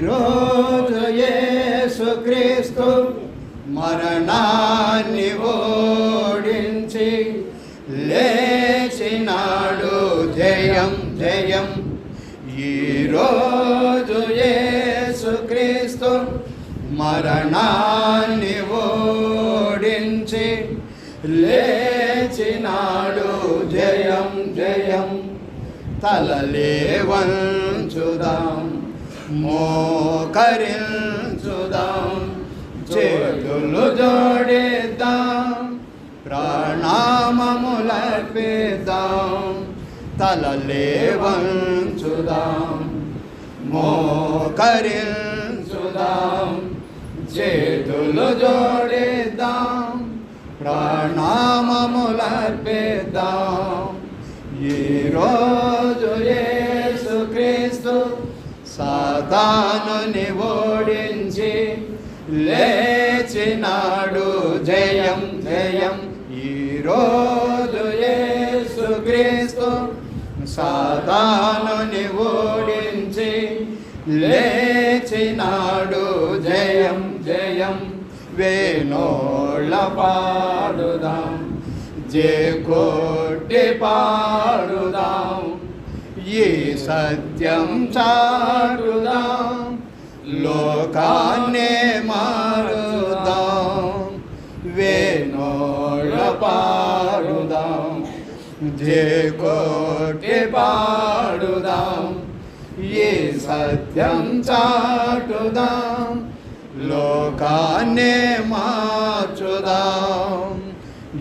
ఈరోజు యేసుక్రీస్తు మరణాన్ని ఓడించి లేచినాడు. జయం జయం. ఈరోజు యేసుక్రీస్తు మరణాన్ని ఓడించి లేచినాడు. జయం జయం. తలలేవంచుదాం మోకరించుదాం చేతులు జోడిద్దాం ప్రాణామములర్పిద్దాం తలలేవంచుదాం మోకరించుదాం చేతులు జోడిద్దాం ప్రణామములర్పిద్దాం ఈరోజు సాతానుని ఓడించి లేచినాడు జయం జయం. ఈరోజు యేసుక్రీస్తు సాతానుని ఓడించి లేచినాడు జయం జయం. వేణోళ్ళ పాడుదాం జే కోటి పాడుదాం. ఈ సత్యం చాటుదాం? లోకాన్నే మారుదాం. వేణోళ్ళ పాడుదాం. జే కొట్టి పాడుదాం. ఈ సత్యం చాటుదాం? లోకాన్నే మార్చుదాం.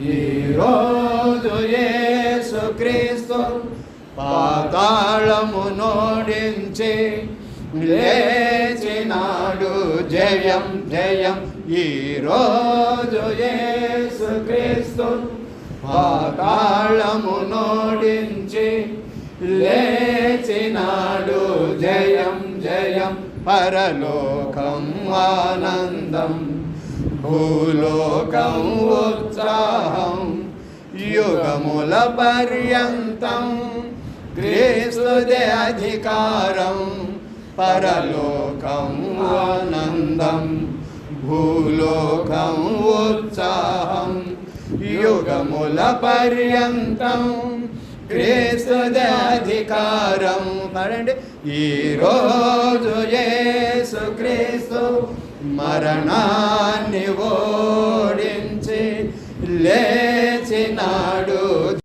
ఈరోజు యేసుక్రీస్తు పాతాళము నోడించి లేచినాడు జయం జయం. ఈరోజు యేసుక్రీస్తు పాతాళము నోడించి లేచినాడు జయం జయం. పరలోకం ఆనందం భూలోకం ఉత్సాహం యుగముల పర్యంతం క్రీస్తుదే అధికారం పరలోకం ఆనందం భూలోకం ఉత్సాహం యుగముల పర్యంతం క్రీస్తుదే అధికారం పడండి. ఈరోజు యేసు క్రీస్తు మరణాన్ని